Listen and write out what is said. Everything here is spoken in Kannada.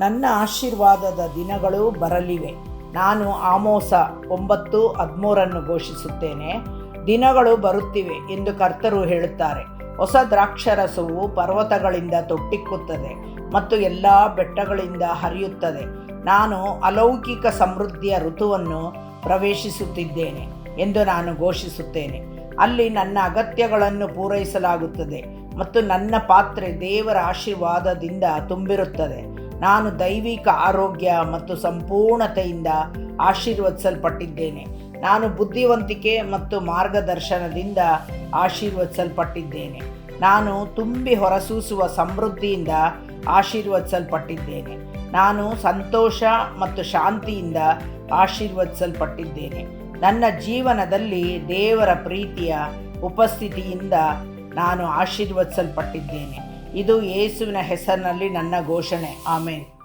ನನ್ನ ಆಶೀರ್ವಾದದ ದಿನಗಳು ಬರಲಿವೆ. ನಾನು ಆಮೋಸ ಒಂಬತ್ತು ಹದಿಮೂರನ್ನು ಘೋಷಿಸುತ್ತೇನೆ. ದಿನಗಳು ಬರುತ್ತಿವೆ ಎಂದು ಕರ್ತರು ಹೇಳುತ್ತಾರೆ. ಹೊಸ ದ್ರಾಕ್ಷರಸವು ಪರ್ವತಗಳಿಂದ ತೊಟ್ಟಿಕ್ಕುತ್ತದೆ ಮತ್ತು ಎಲ್ಲ ಬೆಟ್ಟಗಳಿಂದ ಹರಿಯುತ್ತದೆ. ನಾನು ಅಲೌಕಿಕ ಸಮೃದ್ಧಿಯ ಋತುವನ್ನು ಪ್ರವೇಶಿಸುತ್ತಿದ್ದೇನೆ ಎಂದು ನಾನು ಘೋಷಿಸುತ್ತೇನೆ. ಅಲ್ಲಿ ನನ್ನ ಅಗತ್ಯಗಳನ್ನು ಪೂರೈಸಲಾಗುತ್ತದೆ ಮತ್ತು ನನ್ನ ಪಾತ್ರೆ ದೇವರ ಆಶೀರ್ವಾದದಿಂದ ತುಂಬಿರುತ್ತದೆ. ನಾನು ದೈವಿಕ ಆರೋಗ್ಯ ಮತ್ತು ಸಂಪೂರ್ಣತೆಯಿಂದ ಆಶೀರ್ವದಿಸಲ್ಪಟ್ಟಿದ್ದೇನೆ. ನಾನು ಬುದ್ಧಿವಂತಿಕೆ ಮತ್ತು ಮಾರ್ಗದರ್ಶನದಿಂದ ಆಶೀರ್ವದಿಸಲ್ಪಟ್ಟಿದ್ದೇನೆ. ನಾನು ತುಂಬಿ ಹೊರಸೂಸುವ ಸಮೃದ್ಧಿಯಿಂದ ಆಶೀರ್ವದಿಸಲ್ಪಟ್ಟಿದ್ದೇನೆ. ನಾನು ಸಂತೋಷ ಮತ್ತು ಶಾಂತಿಯಿಂದ ಆಶೀರ್ವದಿಸಲ್ಪಟ್ಟಿದ್ದೇನೆ. ನನ್ನ ಜೀವನದಲ್ಲಿ ದೇವರ ಪ್ರೀತಿಯ ಉಪಸ್ಥಿತಿಯಿಂದ ನಾನು ಆಶೀರ್ವದಿಸಲ್ಪಟ್ಟಿದ್ದೇನೆ. ಇದು ಯೇಸುವಿನ ಹೆಸರಿನಲ್ಲಿ ನನ್ನ ಘೋಷಣೆ. ಆಮೇಲೆ